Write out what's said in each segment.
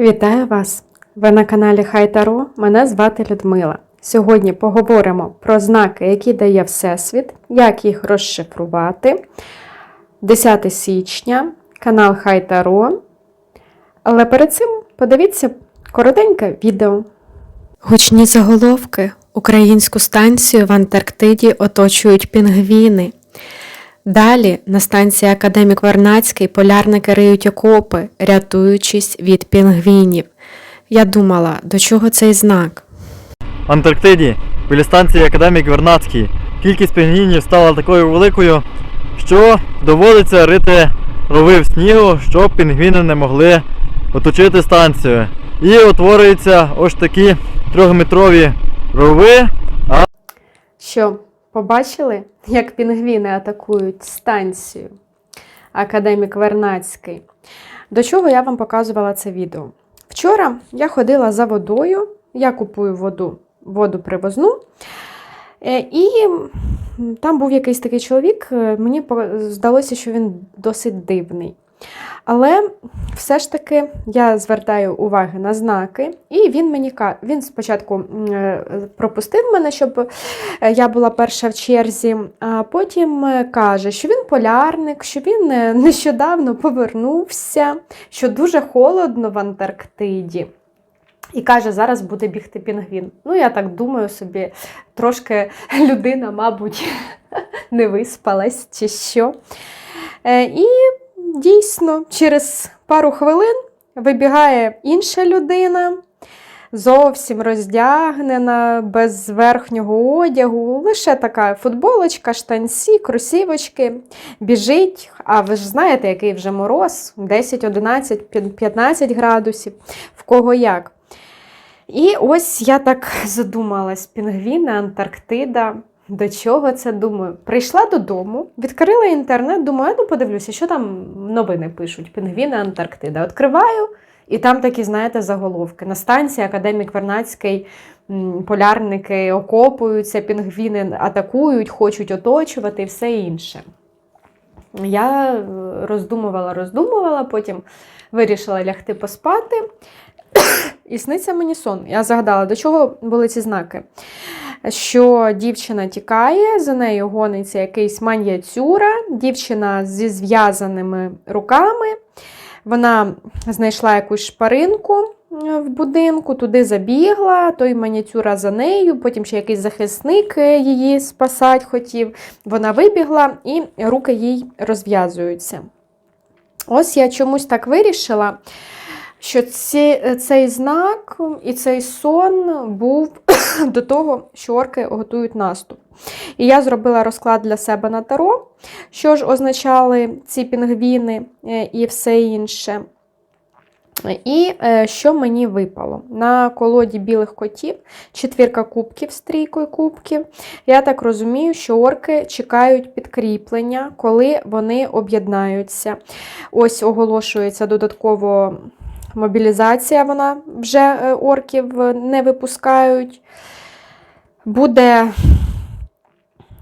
Вітаю вас! Ви на каналі Хай Таро. Мене звати Людмила. Сьогодні поговоримо про знаки, які дає Всесвіт, як їх розшифрувати. 10 січня, канал Хай Таро. Але перед цим подивіться коротеньке відео. Гучні заголовки. Українську станцію в Антарктиді оточують пінгвіни. Далі на станції Академік Вернацький полярники риють окопи, рятуючись від пінгвінів. Я думала, до чого цей знак? В Антарктиді, біля станції Академік Вернадський, кількість пінгвінів стала такою великою, що доводиться рити рови в снігу, щоб пінгвіни не могли оточити станцію. І утворюються ось такі трьохметрові рови. Що, побачили, як пінгвіни атакують станцію Академік Вернацький? До чого я вам показувала це відео? Вчора я ходила за водою, я купую воду, воду привозну. Е, І там був якийсь такий чоловік, е, мені здалося, що він досить дивний. Але все ж таки я звертаю увагу на знаки, і він мені він спочатку е, пропустив мене, щоб е, я була перша в черзі, а потім е, каже, що він полярник, що він нещодавно повернувся, що дуже холодно в Антарктиді. І каже, зараз буде бігти пінгвін. Ну, я так думаю собі, трошки людина, мабуть, не виспалась чи що. І дійсно, через пару хвилин вибігає інша людина, зовсім роздягнена, без верхнього одягу, лише така футболочка, штанці, кросівочки, біжить. А ви ж знаєте, який вже мороз: 10, 11, 15 градусів, в кого як. І ось я так задумалась: пінгвіни, Антарктида. До чого це думаю? Прийшла додому, відкрила інтернет, думаю, ну подивлюся, що там новини пишуть. Пінгвіни Антарктида. Відкриваю, і там такі, знаєте, заголовки. На станції Академік Вернацький полярники окопуються, пінгвіни атакують, хочуть оточувати і все інше. Я е, роздумувала, роздумувала, потім вирішила лягти поспати. І сниться мені сон. Я згадала, до чого були ці знаки. Що дівчина тікає, за нею гониться якийсь маньяцюра, дівчина зі зв'язаними руками. Вона знайшла якусь шпаринку е, в будинку, туди забігла, той маніцюра за нею, потім ще якийсь захисник е, її спасати хотів. Вона вибігла і руки їй розв'язуються. Ось я чомусь так вирішила, що ці, цей знак і цей сон був до того, що орки готують наступ. І я зробила розклад для себе на таро, що ж означали ці пінгвіни е, і все інше. І е, що мені випало? На колоді білих котів четвірка кубків з трійкою кубків. Я так розумію, що орки чекають підкріплення, коли вони об'єднаються. Ось оголошується додатково мобілізація, вона вже е, орків е, не випускають. Буде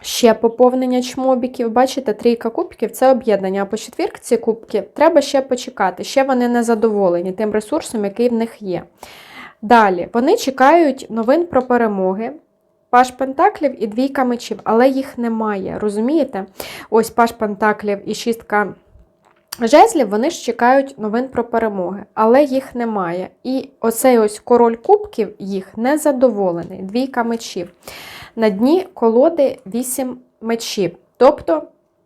ще поповнення чмобіків. Бачите, трійка кубків це об'єднання. А по четвірці кубків треба ще почекати. Ще вони не задоволені тим ресурсом, який в них є. Далі, вони чекають новин про перемоги. Паш Пентаклів і двійка мечів, але їх немає. Розумієте? Ось Паш Пентаклів і шістка жезлів, вони ж чекають новин про перемоги, але їх немає. І оцей ось король кубків їх не задоволений. Двійка мечів. На дні колоди 8 мечів. Тобто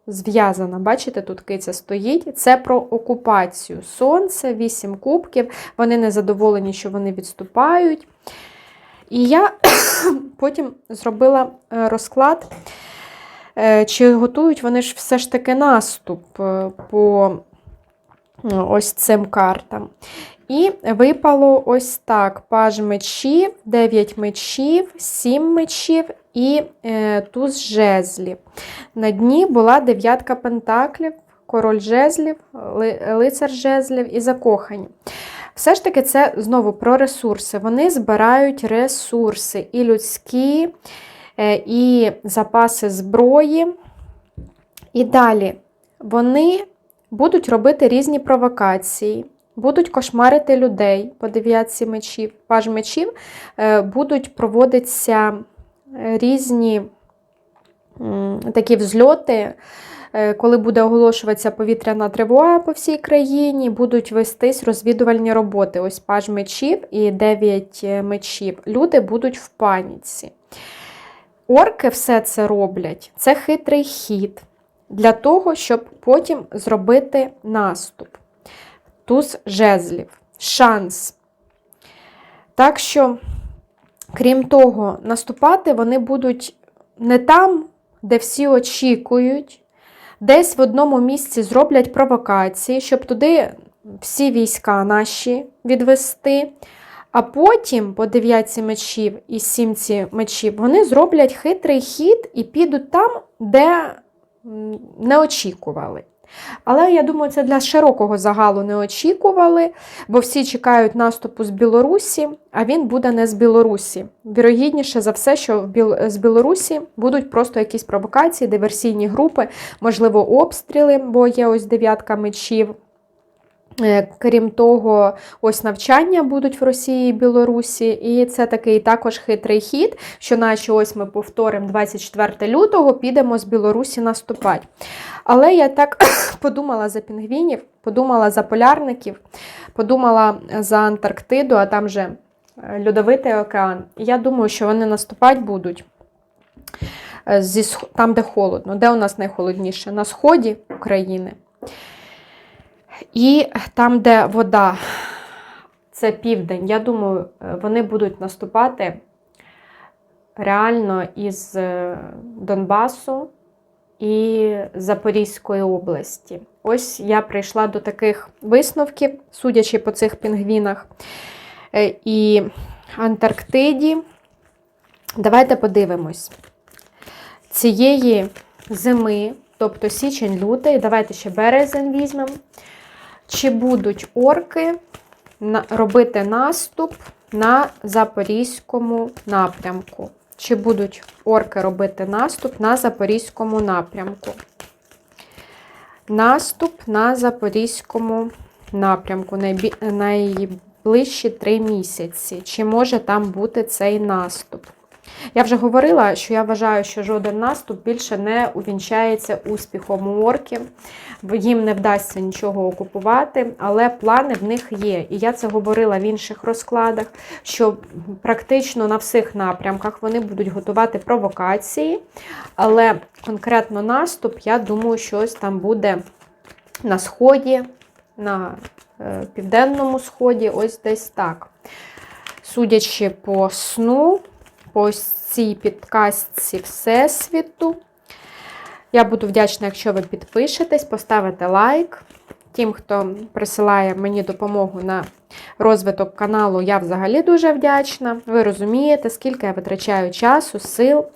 зв'язана, бачите, тут киця стоїть. Це про окупацію. Сонце, 8 кубків. Вони не задоволені, що вони відступають. І я потім зробила е, розклад, чи готують вони ж все ж таки наступ е, по е, ось цим картам. І випало ось так: паж мечів, 9 мечів, 7 мечів і е, туз жезлів. На дні була дев'ятка пентаклів, король жезлів, лицар жезлів і закохані. Все ж таки, це знову про ресурси. Вони збирають ресурси і людські, е, і запаси зброї. І далі вони будуть робити різні провокації. будуть кошмарити людей по дев'ятці мечів, паж мечів, е, будуть проводитися е, різні такі взльоти, е, коли буде оголошуватися повітряна тривога по всій країні, будуть вестись розвідувальні роботи. Ось паж мечів і дев'ять е, мечів. Люди будуть в паніці. Орки все це роблять. Це хитрий хід для того, щоб потім зробити наступ. Туз жезлів, шанс. Так що, крім того, наступати вони будуть не там, де всі очікують, десь в одному місці зроблять провокації, щоб туди всі війська наші відвести. А потім, по дев'ятці мечів і сімці мечів, вони зроблять хитрий хід і підуть там, де не очікували. Але я думаю, це для широкого загалу не очікували, бо всі чекають наступу з Білорусі, а він буде не з Білорусі. Вірогідніше за все, що з Білорусі будуть просто якісь провокації, диверсійні групи, можливо, обстріли, бо є ось дев'ятка мечів. Е, Крім того, ось навчання будуть в Росії і Білорусі, і це такий також хитрий хід, що наче ось ми повторимо 24 лютого, підемо з Білорусі наступати. Але я так подумала за пінгвінів, подумала за полярників, подумала за Антарктиду, а там же е, льодовитий океан. Я думаю, що вони наступати будуть е, там, де холодно. Де у нас найхолодніше? На сході України. І там, де вода, це південь. Я думаю, е, вони будуть наступати реально із е, Донбасу і Запорізької області. Ось я прийшла до таких висновків, судячи по цих пінгвінах. Е, І Антарктиді. Давайте подивимось. Цієї зими, тобто січень-лютий, давайте ще березень візьмемо. Чи будуть орки робити наступ на Запорізькому напрямку? Чи будуть орки робити наступ на Запорізькому напрямку? Наступ на Запорізькому напрямку найближчі три місяці. Чи може там бути цей наступ? Я вже говорила, що я вважаю, що жоден наступ більше не увінчається успіхом у орків. Їм не вдасться нічого окупувати, але плани в них є. І я це говорила в інших розкладах, що практично на всіх напрямках вони будуть готувати провокації, але конкретно наступ, я думаю, що ось там буде на сході, на е, південному сході, ось десь так. Судячи по сну, по ось цій підкастці Всесвіту. Я буду вдячна, якщо ви підпишетесь, поставите лайк. Тим, хто присилає мені допомогу на розвиток каналу, я взагалі дуже вдячна. Ви розумієте, скільки я витрачаю часу, сил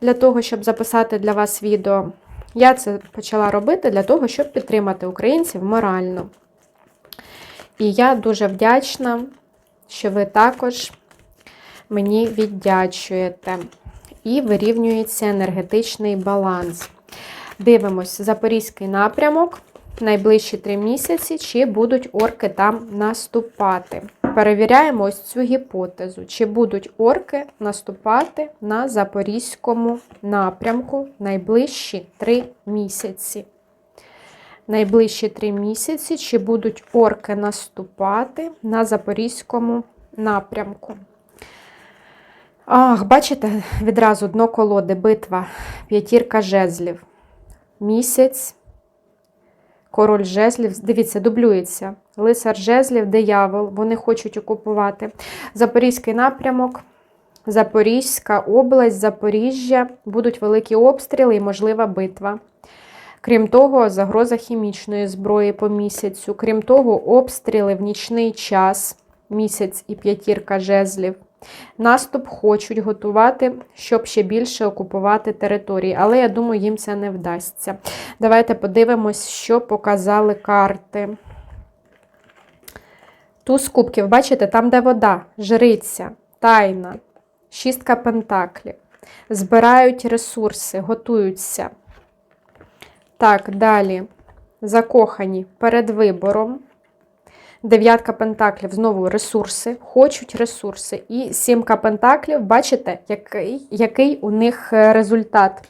для того, щоб записати для вас відео. Я це почала робити для того, щоб підтримати українців морально. І я дуже вдячна, що ви також мені віддячуєте. І вирівнюється енергетичний баланс. Дивимось Запорізький напрямок. Найближчі три місяці, чи будуть орки там наступати. Перевіряємо ось цю гіпотезу, чи будуть орки наступати на Запорізькому напрямку найближчі три місяці. Найближчі три місяці, чи будуть орки наступати на Запорізькому напрямку. Ах, бачите, відразу дно колоди, битва, п'ятірка жезлів. Місяць, король жезлів. Дивіться, дублюється. Лицар жезлів, диявол. Вони хочуть окупувати. Запорізький напрямок, Запорізька область, Запоріжжя. Будуть великі обстріли і можлива битва. Крім того, загроза хімічної зброї по місяцю. Крім того, обстріли в нічний час, місяць і п'ятірка жезлів. Наступ хочуть готувати, щоб ще більше окупувати території, але я думаю, їм це не вдасться. Давайте подивимось, що показали карти. Туз кубків, бачите, там, де вода, жриця, тайна, шістка пентаклів. Збирають ресурси, готуються. Так, далі. Закохані перед вибором. Дев'ятка пентаклів знову ресурси, хочуть ресурси. І сімка пентаклів, бачите, який, який у них е, результат.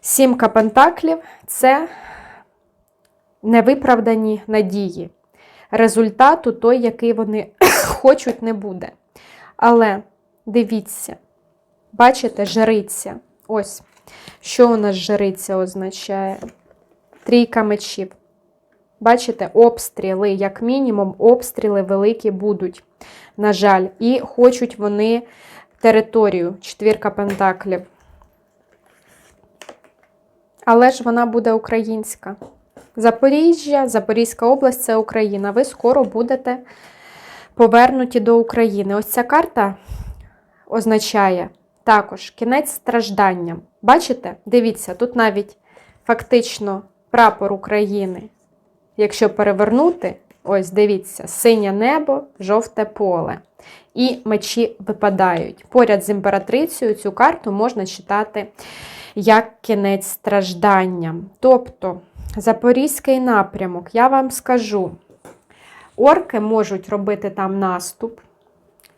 Сімка пентаклів це невиправдані надії. Результату той, який вони хочуть, не буде. Але дивіться, бачите, жриця. Ось, що у нас жриця означає? Трійка мечів. Бачите, обстріли, як мінімум, обстріли великі будуть, на жаль. І хочуть вони територію, четвірка пентаклів. Але ж вона буде українська. Запоріжжя, Запорізька область це Україна. Ви скоро будете повернуті до України. Ось ця карта означає також кінець стражданням. Бачите? Дивіться, тут навіть фактично прапор України. Якщо перевернути, ось дивіться, синє небо, жовте поле. І мечі випадають. Поряд з імператрицею цю карту можна читати як кінець страждання. Тобто, Запорізький напрямок, я вам скажу, орки можуть робити там наступ.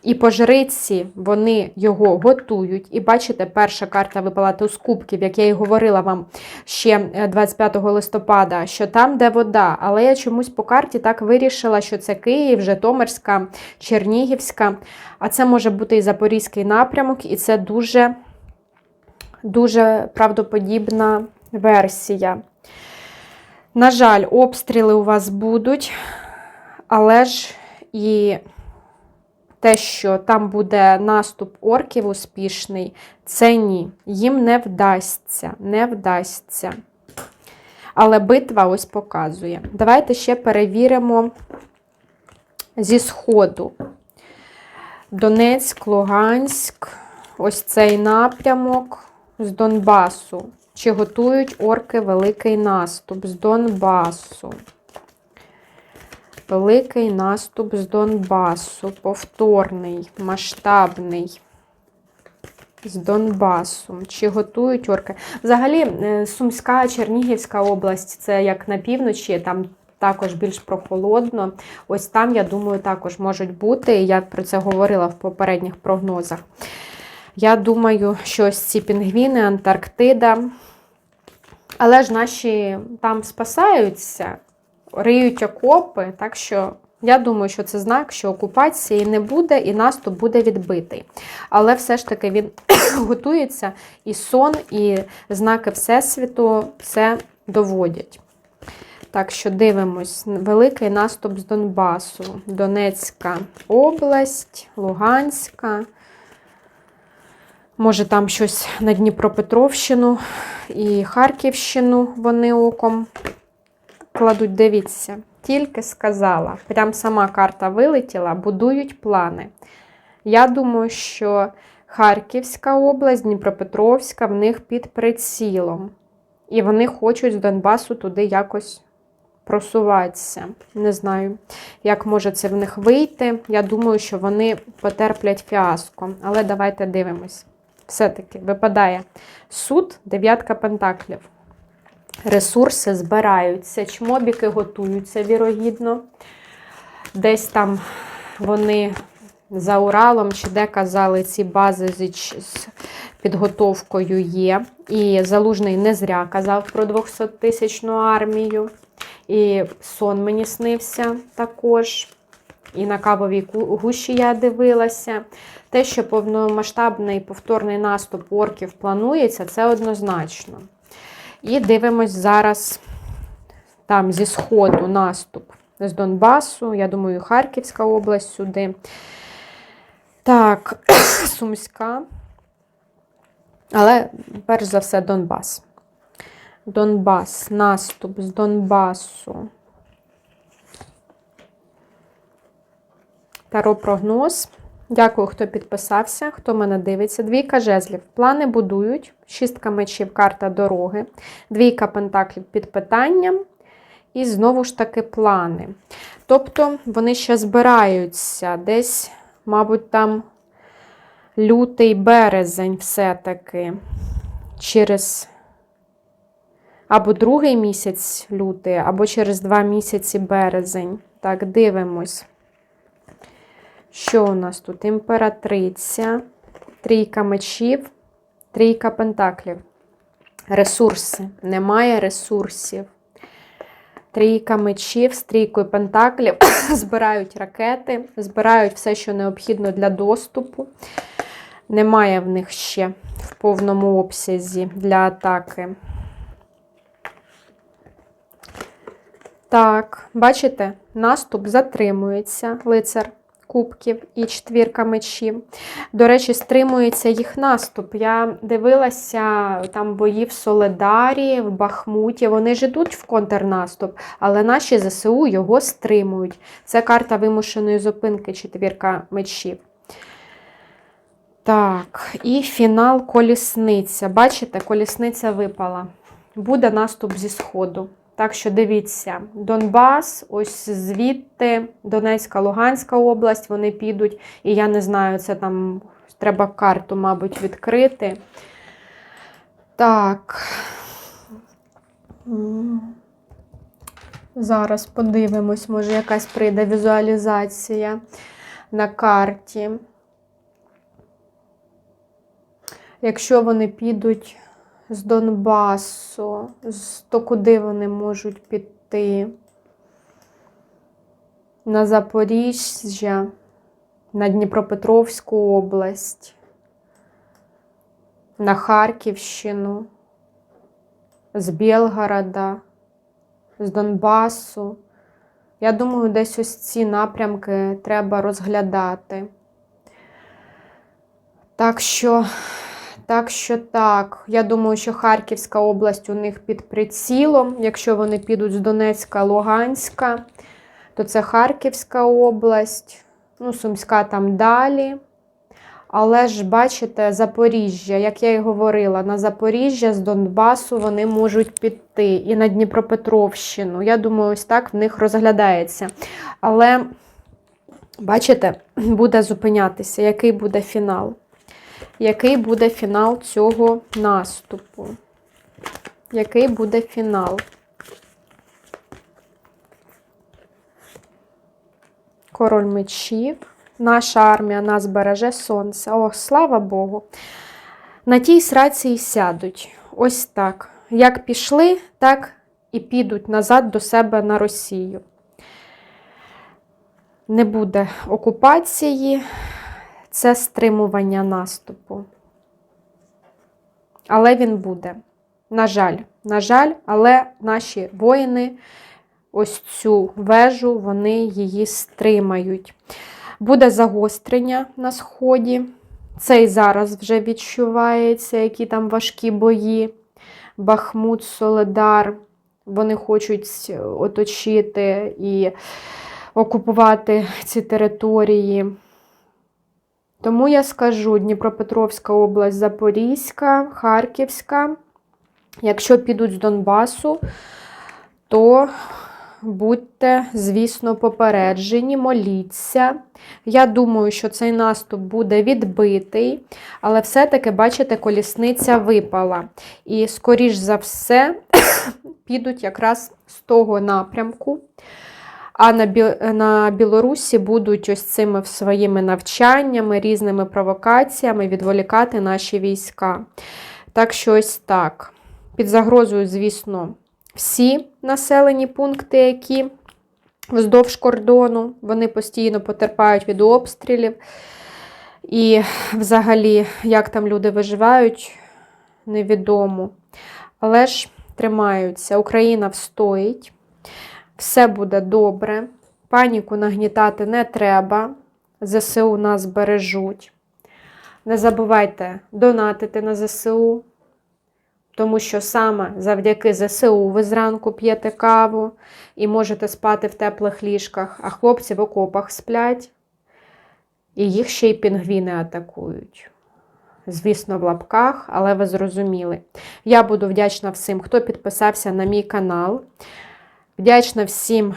І по жриці вони його готують. І бачите, перша карта випала туз кубків, як я і говорила вам ще е, 25 листопада, що там, де вода. Але я чомусь по карті так вирішила, що це Київ, Житомирська, Чернігівська. А це може бути і Запорізький напрямок, і це дуже, дуже правдоподібна версія. На жаль, обстріли у вас будуть, але ж і те, що там буде наступ орків успішний, це ні. Їм не вдасться, не вдасться. Але битва ось показує. Давайте ще перевіримо зі Сходу. Донецьк, Луганськ, ось цей напрямок з Донбасу. Чи готують орки великий наступ з Донбасу? Великий наступ з Донбасу. Повторний, масштабний. З Донбасу. Чи готують орки? Взагалі, е, Сумська, Чернігівська область це як на півночі, там також більш прохолодно. Ось там, я думаю, також можуть бути. Я про це говорила в попередніх прогнозах. Я думаю, що ось ці пінгвіни, Антарктида. Але ж наші там спасаються, риють окопи, так що я думаю, що це знак, що окупації не буде і наступ буде відбитий. Але все ж таки він готується, і сон, і знаки Всесвіту це доводять. Так що дивимось, великий наступ з Донбасу, Донецька область, Луганська. Може, там щось на Дніпропетровщину і Харківщину вони оком кладуть, дивіться. Тільки сказала, прям сама карта вилетіла, будують плани. Я думаю, що Харківська область, Дніпропетровська в них під прицілом. І вони хочуть з Донбасу туди якось просуватися. Не знаю, як може це в них вийти. Я думаю, що вони потерплять фіаско. Але давайте дивимось. Все-таки випадає суд, дев'ятка пентаклів. Ресурси збираються, чмобіки готуються, вірогідно. Десь там вони за Уралом чи де казали, ці бази з підготовкою є. І Залужний не зря казав про 200-тисячну армію. І сон мені снився також. І на кавовій гущі я дивилася. Те, що повномасштабний повторний наступ орків планується, це однозначно. І дивимось зараз там зі Сходу наступ з Донбасу. Я думаю, Харківська область сюди. Так, Сумська. Але, перш за все, Донбас. Донбас, наступ з Донбасу. Таро прогноз. Дякую, хто підписався, хто мене дивиться. Двійка жезлів. Плани будують. Шістка мечів, карта дороги. Двійка пентаклів під питанням. І знову ж таки плани. Тобто вони ще збираються десь, мабуть, там лютий березень все-таки через. або другий місяць лютий, або через два місяці березень. Так, дивимось. Що у нас тут? Імператриця, трійка мечів, трійка пентаклів. Ресурси. Немає ресурсів. Трійка мечів з трійкою пентаклів збирають ракети, збирають все, що необхідно для доступу. Немає в них ще в повному обсязі для атаки. Так, бачите, наступ затримується, лицар кубків і четвірка мечів. До речі, стримується їх наступ. Я дивилася там бої в Соледарі, в Бахмуті. Вони ж ідуть в контрнаступ, але наші ЗСУ його стримують. Це карта вимушеної зупинки, четвірка мечів. Так, і фінал колісниця. Бачите, колісниця випала. Буде наступ зі сходу. Так що дивіться, Донбас, ось звідти, Донецька, Луганська область, вони підуть. І я не знаю, це там треба карту, мабуть, відкрити. Так. Зараз подивимось, може якась прийде візуалізація на карті. Якщо вони підуть з Донбасу, з- то куди вони можуть піти? На Запоріжжя, на Дніпропетровську область, на Харківщину, з Білгорода, з Донбасу. Я думаю, десь ось ці напрямки треба розглядати. Так що так що так, я думаю, що Харківська область у них під прицілом. Якщо вони підуть з Донецька, Луганська, то це Харківська область, ну, Сумська там далі. Але ж, бачите, Запоріжжя, як я і говорила, на Запоріжжя з Донбасу вони можуть піти і на Дніпропетровщину. Я думаю, ось так в них розглядається. Але, бачите, буде зупинятися, який буде фінал який буде фінал цього наступу. Який буде фінал? Король мечів. Наша армія нас береже сонце. Ох, слава Богу. На тій сраці і сядуть. Ось так. Як пішли, так і підуть назад до себе на Росію. Не буде окупації, це стримування наступу. Але він буде. На жаль, на жаль, але наші воїни ось цю вежу, вони її стримають. Буде загострення на сході. Це і зараз вже відчувається, які там важкі бої. Бахмут, Соледар. Вони хочуть оточити і окупувати ці території. Тому я скажу Дніпропетровська область, Запорізька, Харківська. Якщо підуть з Донбасу, то будьте, звісно, попереджені, моліться. Я думаю, що цей наступ буде відбитий, але все-таки, бачите, колісниця випала. І, скоріш за все, підуть якраз з того напрямку. А на, Бі... на Білорусі будуть ось цими своїми навчаннями, різними провокаціями відволікати наші війська. Так що ось так. Під загрозою, звісно, всі населені пункти, які вздовж кордону, вони постійно потерпають від обстрілів. І взагалі, як там люди виживають, невідомо. Але ж тримаються. Україна встоїть. Все буде добре, паніку нагнітати не треба. ЗСУ нас бережуть. Не забувайте донатити на ЗСУ, тому що саме завдяки ЗСУ ви зранку п'єте каву і можете спати в теплих ліжках, а хлопці в окопах сплять, і їх ще й пінгвіни атакують. Звісно, в лапках, але ви зрозуміли. Я буду вдячна всім, хто підписався на мій канал. Вдячна всім,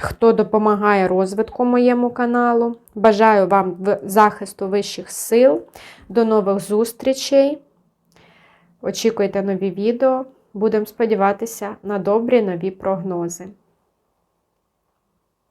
хто допомагає розвитку моєму каналу. Бажаю вам захисту вищих сил. До нових зустрічей. Очікуйте нові відео. будемо сподіватися на добрі нові прогнози.